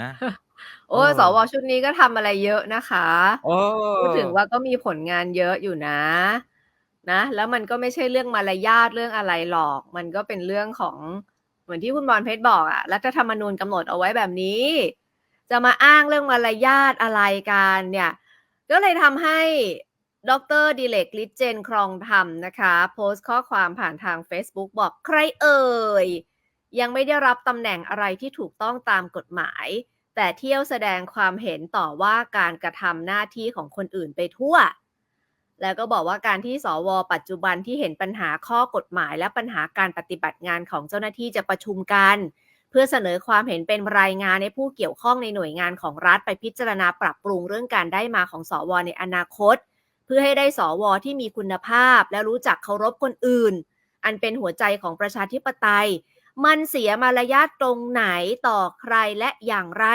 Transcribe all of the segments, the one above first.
นะ โอ้ยเออสวชุดนี้ก็ทำอะไรเยอะนะคะเอพูดถึงอว่าก็มีผลงานเยอะอยู่นะ นะ แล้วมันก็ไม่ใช่เรื่องมารยาทเรื่องอะไรหรอก มันก็เป็นเรื่องของเหมือนที่คุณบอลเพชรบอกอะรัฐธรรมนูญกำหนดเอาไว้แบบนี้ จะมาอ้างเรื่องมารยาทอะไรกันเนี่ย ก็เลยทำให้ดรดิเลกลิเจนครองธรรมนะคะ โพสต์ข้อความผ่านทาง Facebook บอกใครเอ่ย ยังไม่ได้รับตำแหน่งอะไรที่ถูกต้องตามกฎหมาย แต่เที่ยวแสดงความเห็นต่อว่าการกระทำหน้าที่ของคนอื่นไปทั่ว แล้วก็บอกว่าการที่สว ปัจจุบันที่เห็นปัญหาข้อกฎหมาย และปัญหาการปฏิบัติงานของเจ้าหน้าที่จะประชุมกัน เพื่อเสนอความเห็นเป็นรายงานให้ผู้เกี่ยวข้องในหน่วยงานของรัฐไปพิจารณาปรับปรุงเรื่องการได้มาของสวในอนาคต เพื่อให้ได้สวที่มีคุณภาพ และรู้จักเคารพคนอื่น อันเป็นหัวใจของประชาธิปไตย มันเสียมารยาทตรงไหนต่อใครและอย่างไร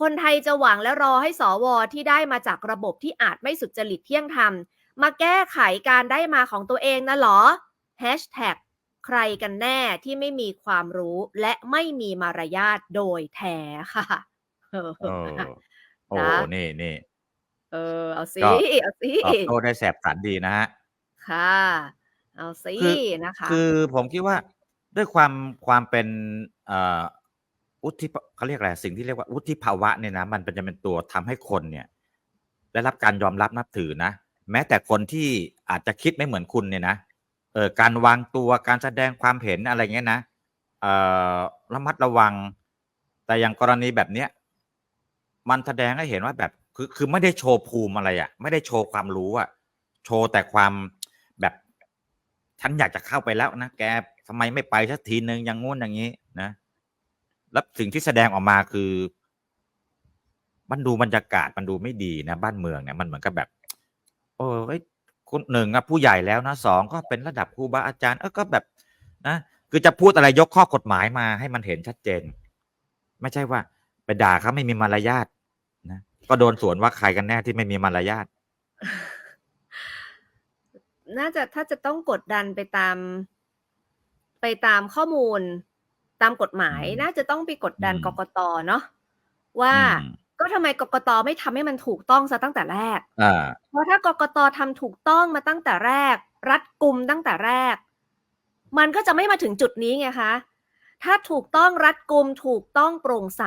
คนไทยจะหวังและรอให้สวที่ได้มาจากระบบที่อาจไม่สุจริตเที่ยงธรรม มาแก้ไขการได้มาของตัวเองนะเหรอ Hashtag ใครกันแน่ที่ไม่มีความรู้และไม่มีมารยาทโดยแท้ค่ะเออเออโอ้นะนี่นี่เออเอาสิก็เอาสิตอบโต้ได้แสบสันดีนะฮะ ค่ะ เอาสิคือนะคะ คือผมคิดว่า ด้วยความความเป็นเอ่อวุฒิเขาเรียกอะไรสิ่งที่เรียกว่าวุฒิภาวะเนี่ยนะมันเป็นจะเป็นตัวทำให้คนเนี่ยได้รับการยอมรับนับถือนะ แม้แต่คนที่อาจจะคิดไม่เหมือนคุณเนี่ยนะเออการวางตัวการแสดงความเห็นอะไรเงี้ยนะเออระมัดระวัง แต่อย่างกรณีแบบเนี้ยมันแสดงให้เห็นว่าแบบคือคือไม่ได้โชว์ภูมิอะไรอะ่ะ ไม่ได้โชว์ความรู้อะ่ะ โชว์แต่ความแบบฉันอยากจะเข้าไปแล้วนะแก ทำไมไม่ไปสักทีนึงอย่างงู้นอย่างนี้นะแล้วสิ่งที่แสดงออกมาคือ มันดูบรรยากาศมันดูไม่ดีนะ บ้านเมืองเนี่ยมันเหมือนกับแบบ โอ้ยคนหนึ่งอะผู้ใหญ่แล้วนะสองก็เป็นระดับครูบาอาจารย์เออก็แบบนะคือจะพูดอะไรยกข้อกฎหมายมาให้มันเห็นชัดเจน ไม่ใช่ว่า ไปด่าเขาไม่มีมารยาทนะก็โดนสวนว่าใครกันแน่ที่ไม่มีมารยาทน่าจะถ้าจะต้องกดดันไปตาม ไปตามข้อมูลตามกฎหมายอืมน่าจะต้องไปกดดันอืมกกตเนาะว่าอืมก็ทำไมกกตไม่ทำให้มันถูกต้องซะตั้งแต่แรกอ่าเพราะถ้ากกตทำถูกต้องมาตั้งแต่แรก รัดกุมตั้งแต่แรก มันก็จะไม่มาถึงจุดนี้ไงคะถ้าถูกต้องรัดกุมถูกต้องโปร่งใส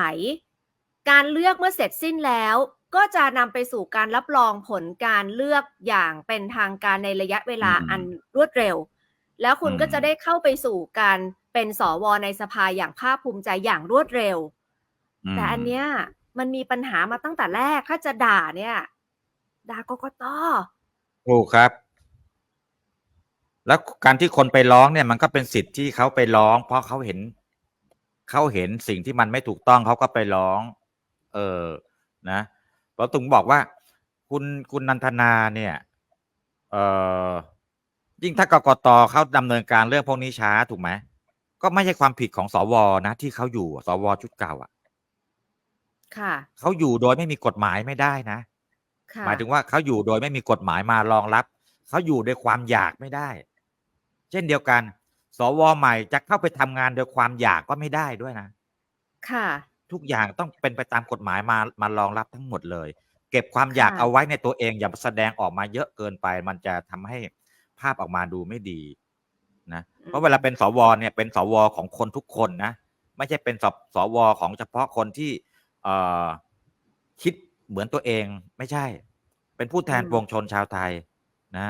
การเลือกเมื่อเสร็จสิ้นแล้ว ก็จะนำไปสู่การรับรองผลการเลือกอย่างเป็นทางการในระยะเวลาอืมอันรวดเร็ว แล้วคุณอืมก็จะได้เข้าไปสู่การเป็นสวในสภาอย่างภาคภูมิใจอย่างรวดเร็วมแต่อันเนี้ยมันมีปัญหามาตั้งแต่แรกถ้าจะด่าเนี่ย ด่ากกตถูกครับ แล้วการที่คนไปร้องเนี่ยมันก็เป็นสิทธิ์ที่เขาไปร้อง เพราะเขาเห็นเขาเห็นสิ่งที่มันไม่ถูกต้องเขาก็ไปร้อง เออนะเพราะตุงบอกว่า คุณคุณนันทนาเนี่ย เออ ยิ่งถ้ากกตเขาดำเนินการเรื่องพวกนี้ช้าถูกไหมก็ไม่ใช่ความผิดของสวนะ ที่เขาอยู่สวชุดเก่าอะค่ะ เขาอยู่โดยไม่มีกฎหมายไม่ได้นะ ค่ะ หมายถึงว่าเขาอยู่โดยไม่มีกฎหมายมารองรับ เขาอยู่ด้วยความอยากไม่ได้ เช่นเดียวกัน สวใหม่จะเข้าไปทำงานโดยความอยากก็ไม่ได้ด้วยนะ ค่ะ ทุกอย่างต้องเป็นไปตามกฎหมายมามารองรับทั้งหมดเลย เก็บความอยากค่ะ เอาไว้ในตัวเองอย่าแสดงออกมาเยอะเกินไป มันจะทำให้ ภาพออกมาดูไม่ดีนะเพราะเวลาเป็นสวเนี่ยเป็นสวของคนทุกคนนะ ไม่ใช่เป็นสสวของเฉพาะคนที่เอ่อคิดเหมือนตัวเองไม่ใช่ เป็นผู้แทนอืมปวงชนชาวไทยนะ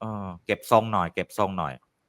เออเก็บทรงหน่อย เก็บทรงหน่อย